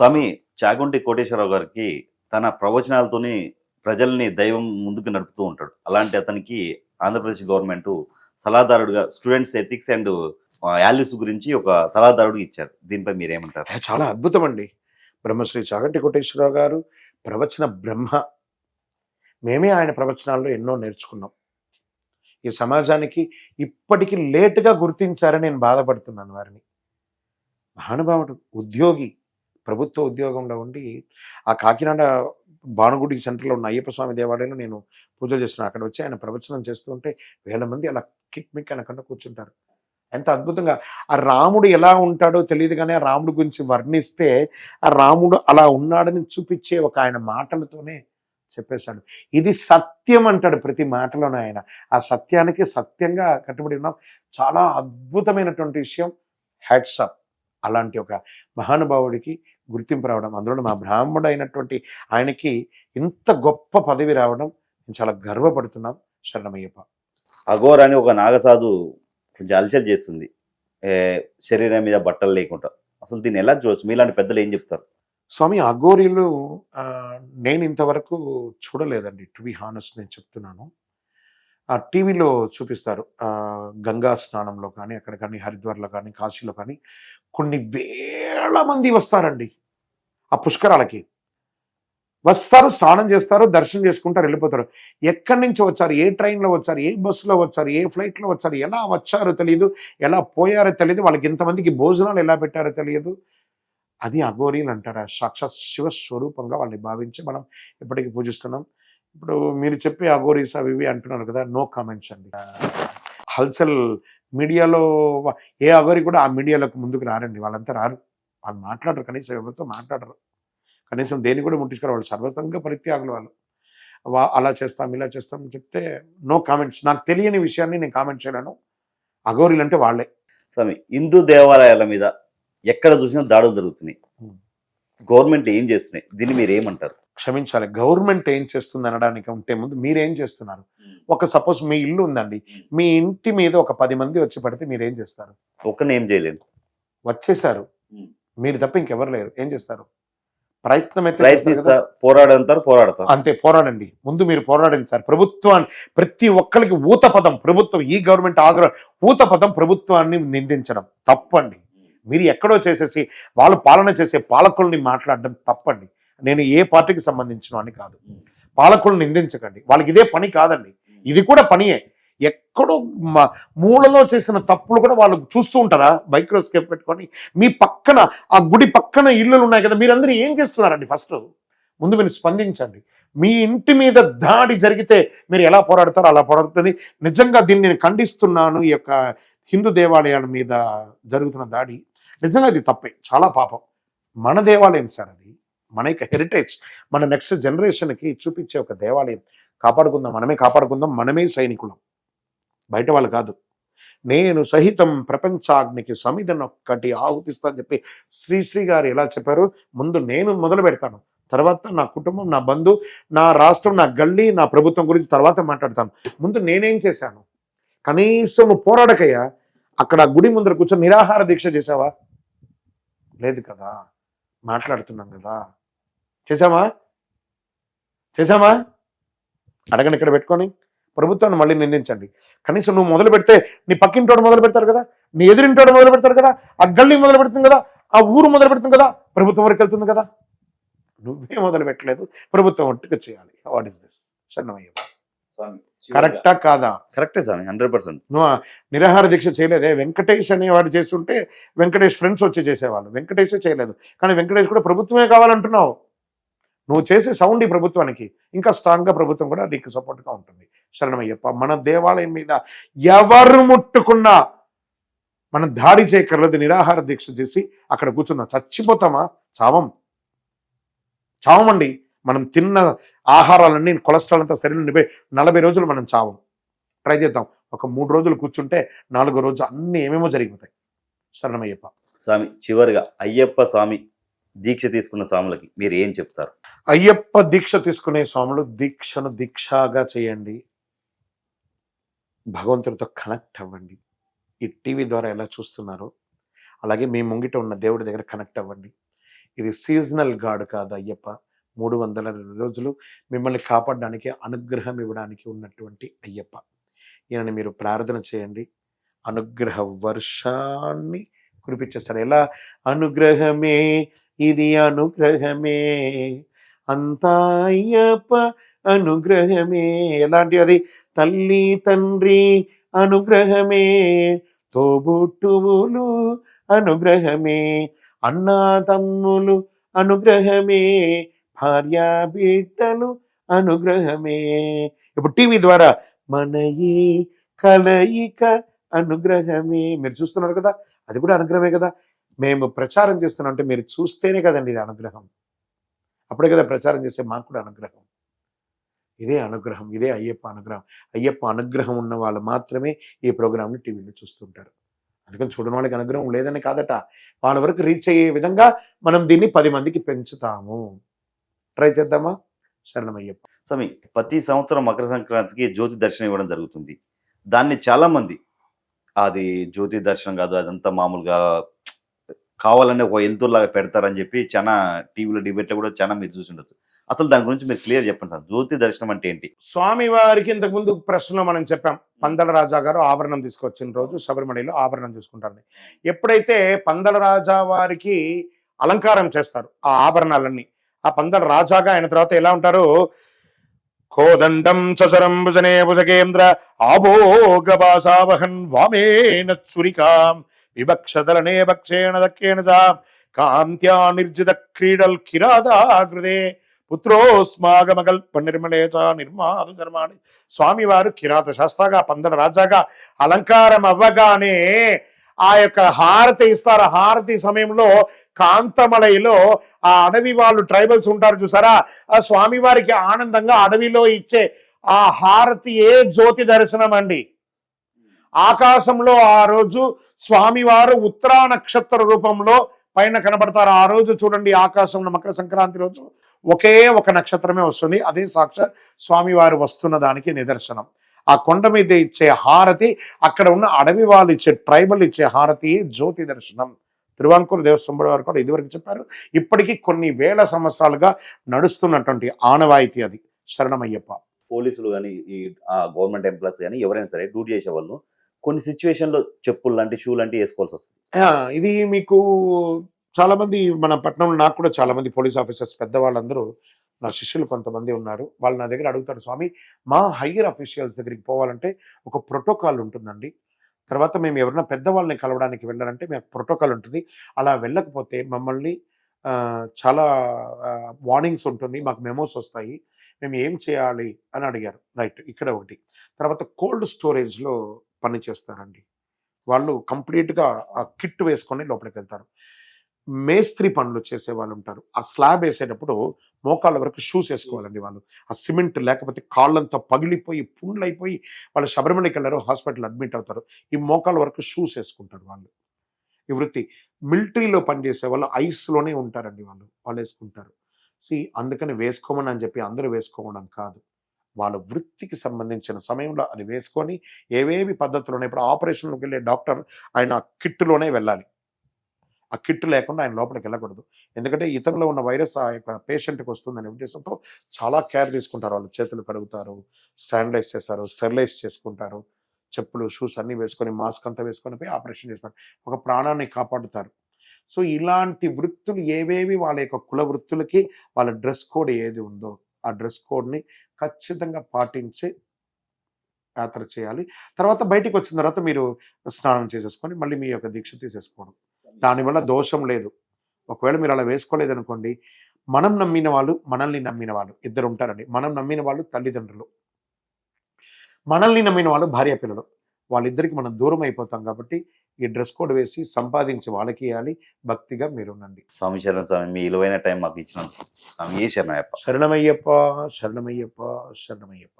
స్వామి చాగుంటి కోటేశ్వరరావు గారికి తన ప్రవచనాలతోని ప్రజల్ని దైవం ముందుకు నడుపుతూ ఉంటాడు. అలాంటి అతనికి ఆంధ్రప్రదేశ్ గవర్నమెంట్ సలహాదారుడుగా స్టూడెంట్స్ ఎథిక్స్ అండ్ వాల్యూస్ గురించి ఒక సలహాదారుడు ఇచ్చారు. దీనిపై మీరేమంటారు? చాలా అద్భుతం అండి బ్రహ్మశ్రీ చాగంటి కోటేశ్వరరావు గారు ప్రవచన బ్రహ్మ. మేమే ఆయన ప్రవచనాల్లో ఎన్నో నేర్చుకున్నాం. ఈ సమాజానికి ఇప్పటికీ లేటుగా గుర్తించారని నేను బాధపడుతున్నాను వారిని. మహానుభావుడు ఉద్యోగి ప్రభుత్వ ఉద్యోగంలో ఉండి ఆ కాకినాడ భానుగుడి సెంటర్లో ఉన్న అయ్యప్ప స్వామి దేవాలయంలో నేను పూజలు చేస్తున్నాను అక్కడ వచ్చి ఆయన ప్రవచనం చేస్తుంటే వేల మంది అలా కిక్ మిక్ అనకుండా కూర్చుంటారు. ఎంత అద్భుతంగా! ఆ రాముడు ఎలా ఉంటాడో తెలియదు కానీ ఆ రాముడు గురించి వర్ణిస్తే ఆ రాముడు అలా ఉన్నాడని చూపించే ఒక ఆయన మాటలతోనే చెప్పేశాడు. ఇది సత్యం అంటాడు ప్రతి మాటలోనే ఆయన. ఆ సత్యానికి సత్యంగా కట్టుబడి ఉన్నాం. చాలా అద్భుతమైనటువంటి విషయం. హ్యాట్సప్ అలాంటి ఒక మహానుభావుడికి గుర్తింపు రావడం అందులో మా బ్రాహ్మడు అయినటువంటి ఆయనకి ఇంత గొప్ప పదవి రావడం నేను చాలా గర్వపడుతున్నాం శరణమయ్యప్ప. అఘోర్ అని ఒక నాగసాధు కొంచెం అలచల్ చేస్తుంది. ఏ, శరీరం మీద బట్టలు లేకుండా. అసలు దీన్ని ఎలా చూడొచ్చు? మీలాంటి పెద్దలు ఏం చెప్తారు? స్వామి అఘోరీలు నేను ఇంతవరకు చూడలేదండి. టు బి హానెస్ట్ నేను చెప్తున్నాను. ఆ టీవీలో చూపిస్తారు. గంగా స్నానంలో కానీ అక్కడ కానీ హరిద్వార్లో కానీ కాశీలో కానీ. కొన్ని వేల మంది వస్తారండి ఆ పుష్కరాలకి. వస్తారు స్నానం చేస్తారు దర్శనం చేసుకుంటారు వెళ్ళిపోతారు. ఎక్కడి నుంచి వచ్చారు ఏ ట్రైన్లో వచ్చారు ఏ బస్సులో వచ్చారు ఏ ఫ్లైట్లో వచ్చారు ఎలా వచ్చారో తెలియదు ఎలా పోయారో తెలియదు వాళ్ళకి ఇంతమందికి భోజనాలు ఎలా పెట్టారో తెలియదు అది అఘోరీలు అంటారు సాక్షాత్ శివ స్వరూపంగా వాళ్ళని భావించి మనం ఇప్పటికీ పూజిస్తున్నాం. ఇప్పుడు మీరు చెప్పే అఘోరీస్ అవి ఇవి అంటున్నారు కదా నో కామెంట్స్ అండి. హల్చల్ మీడియాలో ఏ అఘోరి కూడా ఆ మీడియాలోకి ముందుకు రారండి. వాళ్ళంతా రారు. వాళ్ళు మాట్లాడరు. కనీసం ఎవరితో మాట్లాడరు. కనీసం దేని కూడా ముట్టించుకోరు. వాళ్ళు సర్వసంగ పరిత్యాగులు వాళ్ళు. వా అలా చేస్తాం ఇలా చేస్తాం అని చెప్తే నో కామెంట్స్. నాకు తెలియని విషయాన్ని నేను కామెంట్ చేయలేను. అఘోరీలు అంటే వాళ్ళే. స్వామి హిందూ దేవాలయాల మీద ఎక్కడ చూసినా దాడులు జరుగుతున్నాయి. గవర్నమెంట్ ఏం చేస్తున్నాయి? దీన్ని మీరు ఏమంటారు క్షమించాలి. గవర్నమెంట్ ఏం చేస్తుంది అనడానికి ఉంటే ముందు మీరేం చేస్తున్నారు? ఒక సపోజ్ మీ ఇల్లు ఉందండి. మీ ఇంటి మీద ఒక పది మంది వచ్చి పడితే మీరు ఏం చేస్తారు? ఒక్కరిని ఏం చేయలేను. వచ్చేసారు. మీరు తప్ప ఇంకెవరు లేరు. ఏం చేస్తారు? ప్రయత్నం అయితే ప్రయత్నిస్తా కదా. పోరాడంతారు పోరాడతారు. అంతే పోరాడండి. ముందు మీరు పోరాడండి సార్. ప్రభుత్వాన్ని ప్రతి ఒక్కరికి ఊత పదం ప్రభుత్వం ఈ గవర్నమెంట్ ఆగ్రహ ఊత పదం ప్రభుత్వాన్ని నిందించడం తప్పండి. మీరు ఎక్కడో చేసేసి వాళ్ళు పాలన చేసే పాలకుల్ని మాట్లాడడం తప్పండి. నేను ఏ పార్టీకి సంబంధించిన అని కాదు. పాలకులను నిందించకండి. వాళ్ళకి ఇదే పని కాదండి. ఇది కూడా పనియే. ఎక్కడో మూలలో చేసిన తప్పులు కూడా వాళ్ళు చూస్తూ ఉంటారా? మైక్రోస్కేప్ పెట్టుకొని మీ పక్కన ఆ గుడి పక్కన ఇల్లులు ఉన్నాయి కదా మీరందరూ ఏం చేస్తున్నారండి ఫస్ట్? ముందు మీరు స్పందించండి. మీ ఇంటి మీద దాడి జరిగితే మీరు ఎలా పోరాడతారో అలా పోరాడుతుంది. నిజంగా దీన్ని నేను ఖండిస్తున్నాను ఈ యొక్క హిందూ దేవాలయాల మీద జరుగుతున్న దాడి. నిజంగా ఇది తప్పే. చాలా పాపం. మన దేవాలయం సార్ అది. మన యొక్క హెరిటేజ్ మన నెక్స్ట్ జనరేషన్కి చూపించే ఒక దేవాలయం. కాపాడుకుందాం మనమే కాపాడుకుందాం మనమే సైనికులం. బయట వాళ్ళు కాదు. నేను సహితం ప్రపంచాగ్నికి సమిధనొక్కటి ఆహుతిస్తా అని చెప్పి శ్రీశ్రీ గారు ఎలా చెప్పారు? ముందు నేను మొదలు పెడతాను. తర్వాత నా కుటుంబం నా బంధు నా రాష్ట్రం నా గల్లీ నా ప్రభుత్వం గురించి తర్వాత మాట్లాడతాను. ముందు నేనేం చేశాను? కనీసం పోరాడకయ్యా అక్కడ గుడి ముందర కూర్చొని నిరాహార దీక్ష చేసావా? లేదు కదా. మాట్లాడుతున్నాం కదా. చేసామా చేసామా అడగని ఇక్కడ పెట్టుకొని. ప్రభుత్వాన్ని మళ్ళీ నిందించండి. కనీసం నువ్వు మొదలు పెడితే నీ పక్కింటోడు మొదలు పెడతారు కదా? నీ ఎదురింటోడు మొదలు పెడతారు కదా? ఆ గల్లీ మొదలు పెడుతుంది కదా? ఆ ఊరు మొదలు పెడుతుంది కదా? ప్రభుత్వం వరకు వెళ్తుంది కదా? నువ్వే మొదలు పెట్టలేదు. ప్రభుత్వం ఒట్టుగా చేయాలి. వాట్ ఇస్ దిస్ శరణమయ్య కరెక్టా కాదా? కరెక్టే స్వామి హండ్రెడ్ పర్సెంట్. నువ్వు నిరాహార దీక్ష చేయలేదే? వెంకటేష్ అనేవాడు చేస్తుంటే వెంకటేష్ ఫ్రెండ్స్ వచ్చి చేసేవాళ్ళు. వెంకటేష్ చేయలేదు. కానీ వెంకటేష్ కూడా ప్రభుత్వమే కావాలంటున్నావు. నువ్వు చేసే సౌండ్ ఈ ప్రభుత్వానికి. ఇంకా స్ట్రాంగ్గా ప్రభుత్వం కూడా నీకు సపోర్ట్గా ఉంటుంది. శరణమయ్యప్ప మన దేవాలయం మీద ఎవరు ముట్టుకున్నా మనం దాడి చేయకర్లేదు నిరాహార దీక్ష చేసి అక్కడ కూర్చున్నా. చచ్చిపోతామా? చావం. చావమండి. మనం తిన్న ఆహారాలన్నీ కొలెస్ట్రాల్ అంతా శరీరం నిపే నలభై రోజులు మనం చావం. ట్రై చేద్దాం. ఒక మూడు రోజులు కూర్చుంటే నాలుగో రోజు అన్నీ ఏమేమో జరిగిపోతాయి. శరణమయ్యప్ప. స్వామి చివరిగా అయ్యప్ప స్వామి దీక్ష తీసుకున్న స్వాములకి మీరు ఏం చెప్తారు? అయ్యప్ప దీక్ష తీసుకునే స్వాములు దీక్షను దీక్షగా చేయండి. భగవంతుడితో కనెక్ట్ అవ్వండి. ఈ టీవీ ద్వారా ఎలా చూస్తున్నారో అలాగే మీ ముంగిట ఉన్న దేవుడి దగ్గర కనెక్ట్ అవ్వండి. ఇది సీజనల్ గాడ్ కాదు అయ్యప్ప. మూడు వందల రోజులు మిమ్మల్ని కాపాడడానికి అనుగ్రహం ఇవ్వడానికి ఉన్నటువంటి అయ్యప్ప. ఈయనని మీరు ప్రార్థన చేయండి. అనుగ్రహ వర్షాన్ని కురిపించేస్తారు. ఎలా? అనుగ్రహమే ఇది అనుగ్రహమే. అంతా అయ్యప్ప అనుగ్రహమే. ఎలాంటి అది తల్లి తండ్రి అనుగ్రహమే. తోబుట్టువులు అనుగ్రహమే. అన్నా తమ్ములు అనుగ్రహమే. భార్యా బిడ్డలు అనుగ్రహమే. ఇప్పుడు టీవీ ద్వారా మన ఈ కలయిక అనుగ్రహమే. మీరు చూస్తున్నారు కదా అది కూడా అనుగ్రహమే కదా. మేము ప్రచారం చేస్తున్నాం అంటే మీరు చూస్తేనే కదండి ఇది అనుగ్రహం. అప్పుడే కదా ప్రచారం చేస్తే మాకు కూడా అనుగ్రహం. ఇదే అనుగ్రహం ఇదే అయ్యప్ప అనుగ్రహం. అయ్యప్ప అనుగ్రహం ఉన్న వాళ్ళు మాత్రమే ఈ ప్రోగ్రామ్ని టీవీలో చూస్తుంటారు అందుకని చూడని వాళ్ళకి అనుగ్రహం లేదని కాదట. వాళ్ళ వరకు రీచ్ అయ్యే విధంగా మనం దీన్ని పది మందికి పెంచుతాము. ట్రై చేద్దామా? శరణమయ్యప్ప స్వామి ప్రతి సంవత్సరం మకర సంక్రాంతికి జ్యోతి దర్శనం ఇవ్వడం జరుగుతుంది. దాన్ని చాలామంది అది జ్యోతి దర్శనం కాదు అదంతా మామూలుగా కావాలని ఒక ఎలుతురులాగా పెడతారని చెప్పి చాలా టీవీలో డిబేట్లో కూడా చాలా మీరు చూసి ఉండొచ్చు అసలు దాని గురించి మీరు క్లియర్ చెప్పండి సార్. జ్యోతి దర్శనం అంటే ఏంటి? స్వామి వారికి ఇంతకుముందు ప్రశ్నలో మనం చెప్పాం. పందల రాజా గారు ఆభరణం తీసుకొచ్చిన రోజు శబరిమలలో ఆభరణం చూసుకుంటారని. ఎప్పుడైతే పందల రాజా వారికి అలంకారం చేస్తారు ఆ ఆభరణాలన్నీ ఆ పందల రాజాగా ఆయన తర్వాత ఎలా ఉంటారు? కోదండం చచరం భుజనే భుజగేంద్ర ఆభోగభాసావహన్ వామేన చురికాం విభక్షదలనే భక్షేణ దక్కేణ చ కాంత్యా నిర్జిత క్రీడల్ కిరాదాగృదే పుత్రోస్మాగమగల్ప నిర్మలే చ నిర్మాదు ధర్మాణి స్వామివారు కిరాత శాస్త్రగా పందల రాజాగా అలంకారం అవ్వగానే ఆ యొక్క హారతి ఇస్తారు. హారతి సమయంలో కాంతమలైలో ఆ అడవి వాళ్ళు ట్రైబల్స్ ఉంటారు చూసారా? ఆ స్వామివారికి ఆనందంగా అడవిలో ఇచ్చే ఆ హారతి ఏ జ్యోతి దర్శనం అండి ఆకాశంలో ఆ రోజు స్వామివారు ఉత్తరా నక్షత్ర రూపంలో పైన కనబడతారు. ఆ రోజు చూడండి ఆకాశంలో మకర సంక్రాంతి రోజు ఒకే ఒక నక్షత్రమే వస్తుంది. అదే సాక్షాత్ స్వామివారు వస్తున్న దానికి నిదర్శనం. ఆ కొండ మీద ఇచ్చే హారతి అక్కడ ఉన్న అడవి వాళ్ళు ఇచ్చే ట్రైబల్ ఇచ్చే హారతి జ్యోతి దర్శనం. తిరువాంకూరు దేవస్వంబడి వారు కూడా ఇదివరకు చెప్పారు. ఇప్పటికీ కొన్ని వేల సంవత్సరాలుగా నడుస్తున్నటువంటి ఆనవాయితీ అది. శరణమయ్యప్ప. పోలీసులు కానీ ఈ గవర్నమెంట్ ఎంప్లాయీస్ కానీ ఎవరైనా సరే డ్యూటీ చేసే వాళ్ళు కొన్ని సిచ్యువేషన్లో చెప్పులు లాంటి షూ లాంటివి వేసుకోవాల్సి వస్తుంది. ఇది మీకు చాలా మంది మన పట్టణంలో నాకు కూడా చాలా మంది పోలీస్ ఆఫీసర్స్ పెద్దవాళ్ళందరూ నా శిష్యులు కొంతమంది ఉన్నారు. వాళ్ళు నా దగ్గర అడుగుతారు స్వామి మా హయ్యర్ అఫీషియల్స్ దగ్గరికి పోవాలంటే ఒక ప్రోటోకాల్ ఉంటుందండి. తర్వాత మేము ఎవరైనా పెద్దవాళ్ళని కలవడానికి వెళ్ళాలంటే మేము ప్రోటోకాల్ ఉంటుంది. అలా వెళ్ళకపోతే మమ్మల్ని చాలా వార్నింగ్స్ ఉంటుంది. మాకు మెమోస్ వస్తాయి. మేము ఏం చేయాలి? అని అడిగారు. రైట్ ఇక్కడ ఒకటి. తర్వాత కోల్డ్ స్టోరేజ్లో పని చేస్తారండి. వాళ్ళు కంప్లీట్గా ఆ కిట్ వేసుకొని లోపలికి వెళ్తారు మేస్త్రి పనులు చేసే వాళ్ళు ఉంటారు ఆ స్లాబ్ వేసేటప్పుడు మోకాళ్ళ వరకు షూస్ వేసుకోవాలండి వాళ్ళు. ఆ సిమెంట్ లేకపోతే కాళ్ళంతా పగిలిపోయి పుండ్లు అయిపోయి వాళ్ళు శబరిమలకి వెళ్ళారు హాస్పిటల్ అడ్మిట్ అవుతారు. ఈ మోకాళ్ళ వరకు షూస్ వేసుకుంటారు వాళ్ళు. ఈ వృత్తి మిలిటరీలో పనిచేసే వాళ్ళు ఐస్లోనే ఉంటారండి వాళ్ళు. వాళ్ళు వేసుకుంటారు. సి అందుకని వేసుకోమని అని చెప్పి అందరూ వేసుకోవడం కాదు. వాళ్ళ వృత్తికి సంబంధించిన సమయంలో అది వేసుకొని ఏవేవి పద్ధతులు ఇప్పుడు ఆపరేషన్లోకి వెళ్ళే డాక్టర్ ఆయన ఆ కిట్లోనే వెళ్ళాలి. ఆ కిట్ లేకుండా ఆయన లోపలికి వెళ్ళకూడదు. ఎందుకంటే ఇతరులో ఉన్న వైరస్ ఆ యొక్క పేషెంట్కి వస్తుందనే ఉద్దేశంతో చాలా కేర్ తీసుకుంటారు. వాళ్ళు చేతులు కడుగుతారు స్టాండలైజ్ చేస్తారు స్టెరిలైజ్ చేసుకుంటారు. చెప్పులు షూస్ అన్నీ వేసుకొని మాస్క్ అంతా వేసుకొని పోయి ఆపరేషన్ చేస్తారు. ఒక ప్రాణాన్ని కాపాడుతారు. సో ఇలాంటి వృత్తులు ఏవేవి వాళ్ళ యొక్క కుల వృత్తులకి వాళ్ళ డ్రెస్ కోడ్ ఏది ఉందో ఆ డ్రెస్ కోడ్ని ఖచ్చితంగా పాటించి యాత్ర చేయాలి. తర్వాత బయటికి వచ్చిన తర్వాత మీరు స్నానం చేసేసుకొని మళ్ళీ మీ యొక్క దీక్ష తీసేసుకోవడం. దానివల్ల దోషం లేదు. ఒకవేళ మీరు అలా వేసుకోలేదు అనుకోండి మనం నమ్మిన వాళ్ళు మనల్ని నమ్మిన వాళ్ళు ఇద్దరు ఉంటారండి. మనం నమ్మిన వాళ్ళు తల్లిదండ్రులు. మనల్ని నమ్మిన వాళ్ళు భార్య పిల్లలు వాళ్ళిద్దరికి మనం దూరం అయిపోతాం కాబట్టి ఈ డ్రెస్ కోడ్ వేసి సంపాదించి వాళ్ళకి ఇవ్వాలి భక్తిగా మీరు ఉండండి స్వామి శరణ్ స్వామి మీ విలువైన టైం మాకు ఇచ్చినందుకు. స్వామి ఏ శరణయ్యప్ప? శరణమయ్యప్ప శరణమయ్యప్ప శరణమయ్యప్ప.